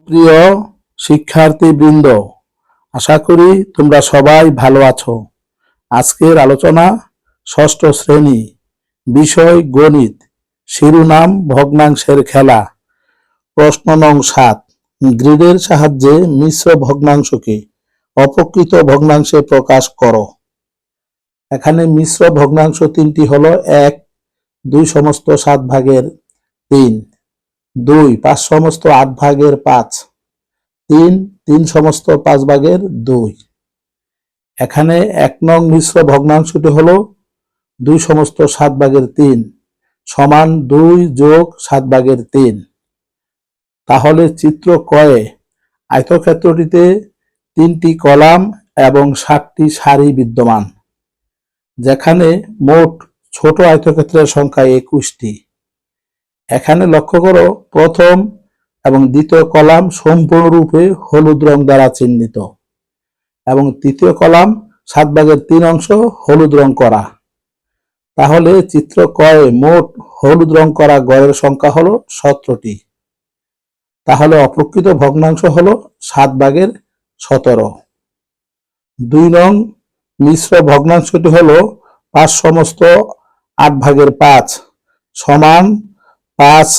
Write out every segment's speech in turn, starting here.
প্রিয় শিক্ষার্থীবৃন্দ, আশা করি তোমরা সবাই ভালো আছো। আজকের আলোচনা ষষ্ঠ শ্রেণি, বিষয় গণিত, শিরোনাম ভগ্নাংশের খেলা। প্রশ্ন নং সাত, গ্রিডের সাহায্যে মিশ্র ভগ্নাংশকে অপ্রকৃত ভগ্নাংশে প্রকাশ করো। এখানে মিশ্র ভগ্নাংশ তিনটি হলো এক, দুই সমস্ত সাত ভাগের তিন। দুই, পাঁচ সমস্ত আট ভাগের পাঁচ। তিন তিন সমস্ত পাঁচ ভাগের দুই। এখানে এক নং মিশ্র ভগ্নাংশটি হলো দুই সমস্ত সাত ভাগের তিন সমান দুই যোগ সাত ভাগের তিন। তাহলে চিত্র কয়ে আয়তক্ষেত্রটিতে তিনটি কলাম এবং সাতটি সারি বিদ্যমান, যেখানে মোট ছোট আয়তক্ষেত্রের সংখ্যা একুশটি। এখানে লক্ষ্য করো, প্রথম এবং দ্বিতীয় কলাম সম্পূর্ণরূপে হলুদ রং দ্বারা চিহ্নিত। এবং তৃতীয় কলাম সাত ভাগের তিন অংশ হলুদ রং করা। তাহলে চিত্র কয়ে মোট হলুদ রং করা গড়ের সংখ্যা হলো সতেরোটি। তাহলে অপ্রকৃত ভগ্নাংশ হলো সাত ভাগের সতেরো। দুই নং মিশ্র ভগ্নাংশটি হলো পাঁচ সমস্ত আট ভাগের পাঁচ সমান পাঁচ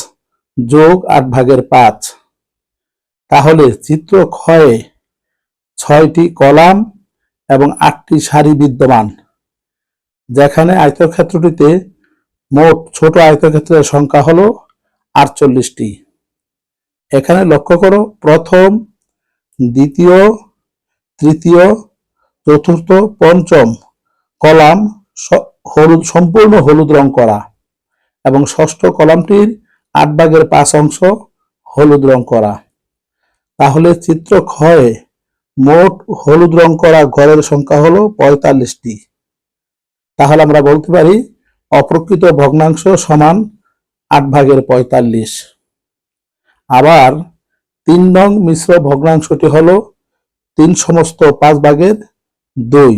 যোগ আট ভাগের পাঁচ। তাহলে চিত্র ক্ষয়ে ছয়টি কলাম এবং আটটি সারি বিদ্যমান। যেখানে আয়তক্ষেত্রটিতে মোট ছোট আয়তক্ষেত্রের সংখ্যা হলো আটচল্লিশটি। এখানে লক্ষ্য করো, প্রথম, দ্বিতীয়, তৃতীয়, চতুর্থ, পঞ্চম কলাম হলুদ, সম্পূর্ণ হলুদ রং করা। এবং ষষ্ঠ কলামটির আট ভাগের পাঁচ অংশ হলুদ রং করা। তাহলে চিত্র ক্ষয়ে মোট হলুদ রং করা ঘরের সংখ্যা হলো পঁয়তাল্লিশটি। তাহলে আমরা বলতে পারি অপ্রকৃত ভগ্নাংশ সমান আট ভাগের পঁয়তাল্লিশ। আবার তিন নং মিশ্র ভগ্নাংশটি হল তিন সমস্ত পাঁচ ভাগের দুই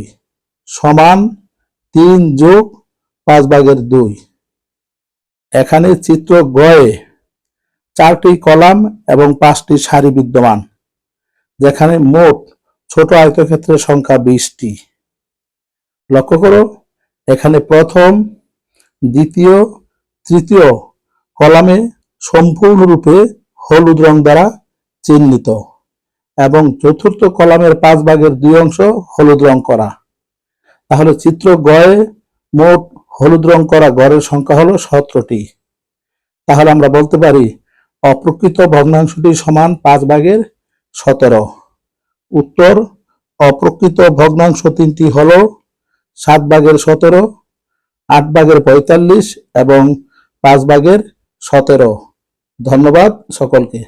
সমান তিন যোগ পাঁচ ভাগের দুই। এখানে চিত্র গয়ে চারটি কলাম এবং পাঁচটি সারি বিদ্যমান, যেখানে মোট ছোট আয়তক্ষেত্রের সংখ্যা বিশটি। লক্ষ্য করো, এখানে প্রথম, দ্বিতীয়, তৃতীয় কলামে সম্পূর্ণরূপে হলুদ রং দ্বারা চিহ্নিত এবং চতুর্থ কলামের পাঁচ ভাগের দুই অংশ হলুদ রং করা। তাহলে চিত্র গয়ে মোট হলুদ রং করা গড়ের সংখ্যা হলো সতেরোটি। তাহলে আমরা বলতে পারি, অপ্রকৃত ভগ্নাংশটি সমান পাঁচ ভাগের সতেরো। উত্তর, অপ্রকৃত ভগ্নাংশ তিনটি হল সাত ভাগের সতেরো, আট ভাগের পঁয়তাল্লিশ এবং পাঁচ ভাগের সতেরো। ধন্যবাদ সকলকে।